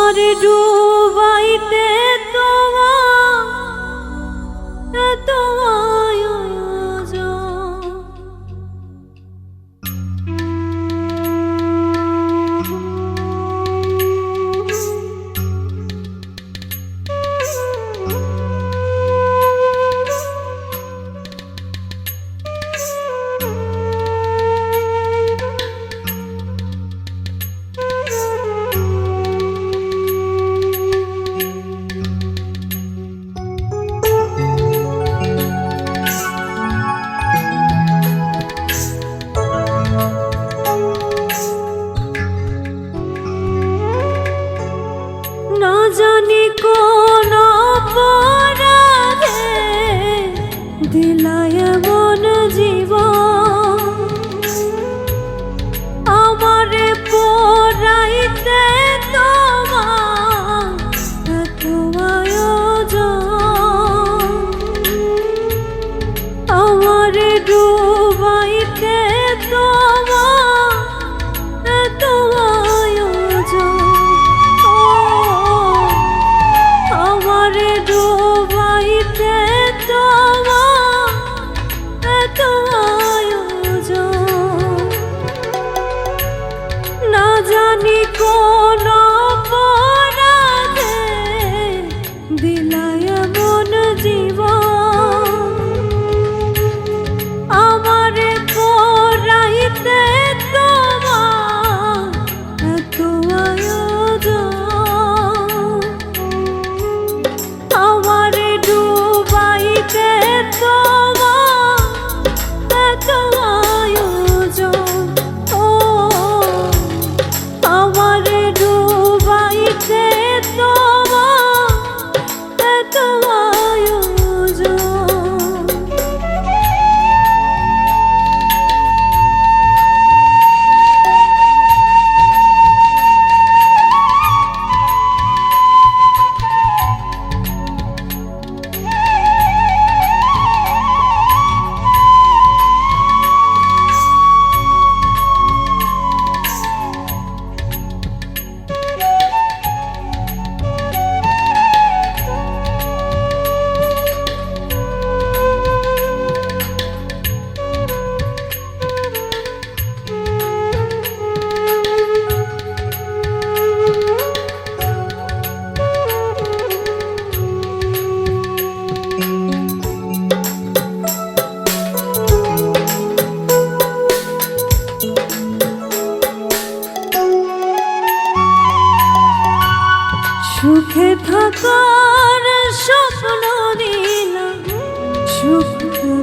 তোমার ডুবাইতে দিলায় no.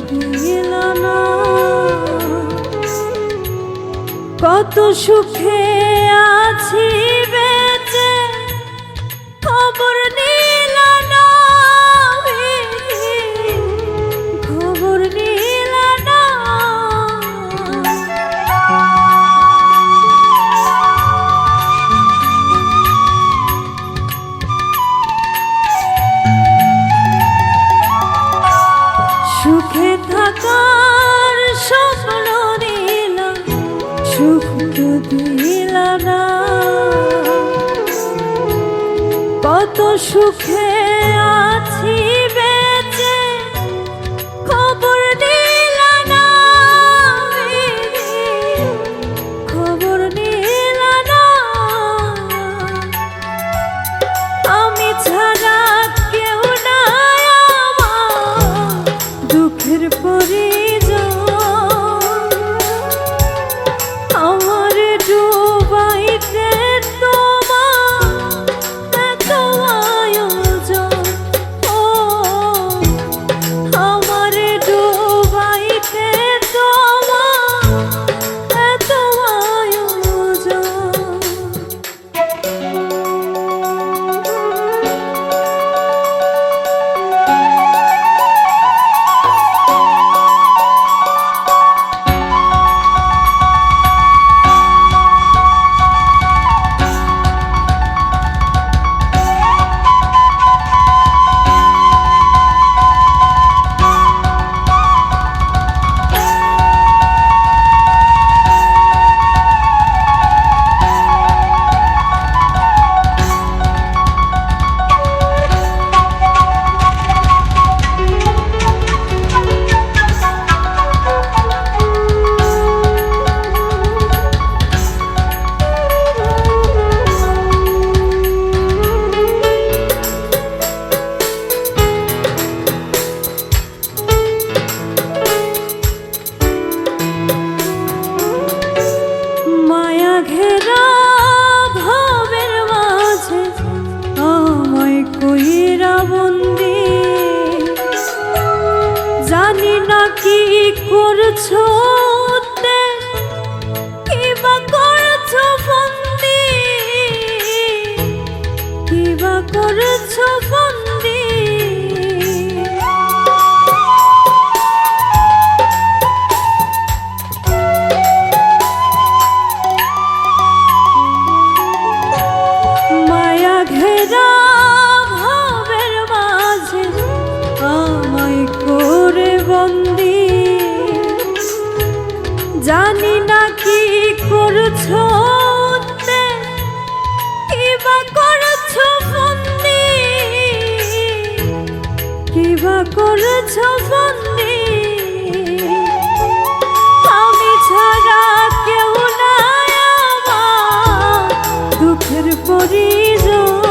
দিল কত সুখে আছি বে সুখ ডুবিলা কত সুখে আছ you Mira. পরিজন